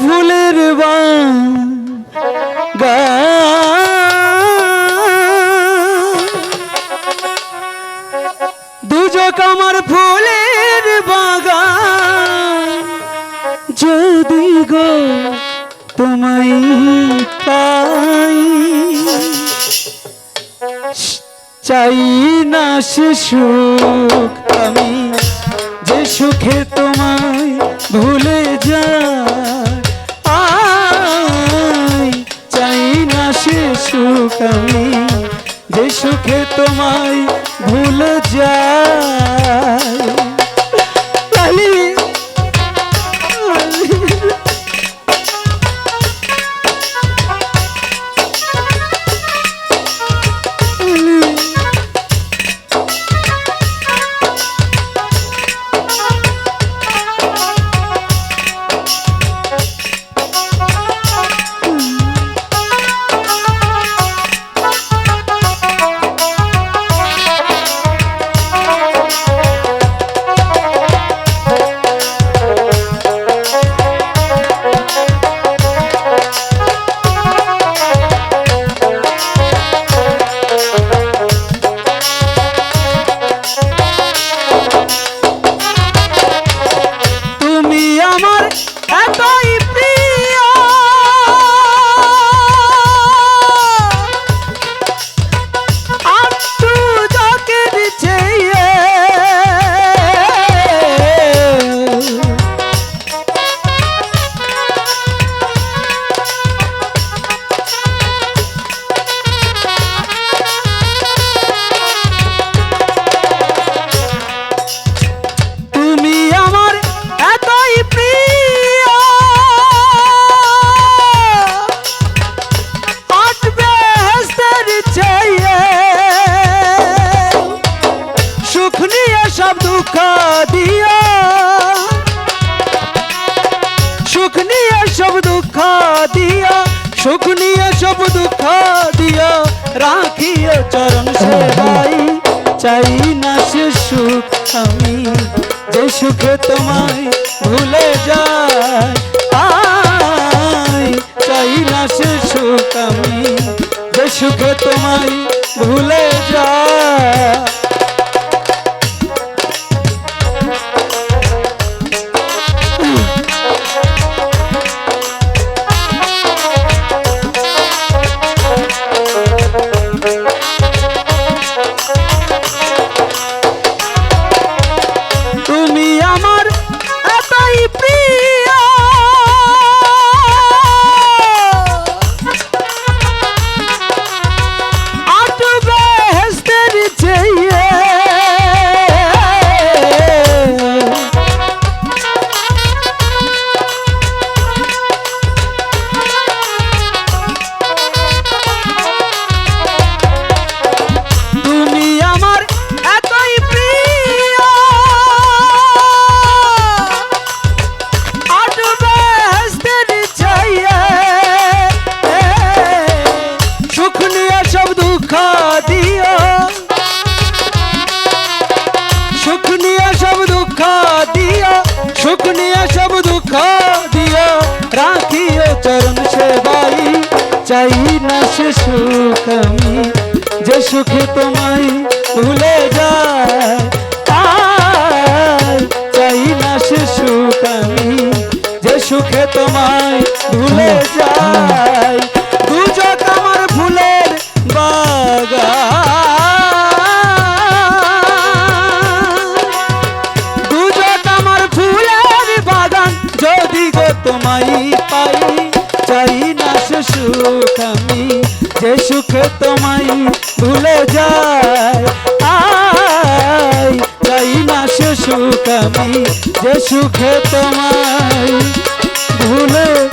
ফুলের বা দুজক আমার ফুলের বাগান। যদি গো তোমায় পাই, চাই না সে সুখ আমি, যে সুখে তোমায় ভুলে সুখ আমি যে সুখে তোমায় ভুলে যায়। লালি, সব দুঃখ দিও সুখ নিয়ে সব দুঃখ দিও সুখ নিয়ে সব দুঃখ দিও রাখিও চরণ সেবাই চাই না সে সুখ আমি যে সুখে তোমায় ভুলে আই, চাই না সে সুখ আমি যে সুখে তোমায় ভুলে যাই। চাই না সে সুখ আমি। যে সুখে তোমায় ভুলে যায় চাই না সে সুখ আমি। যে সুখে তোমায় ভুলে যায় সুখ আমি, যে সুখে তোমায় ভুলে যায়। আই চাই না সুখ আমি, যে সুখে তোমায় ভুলে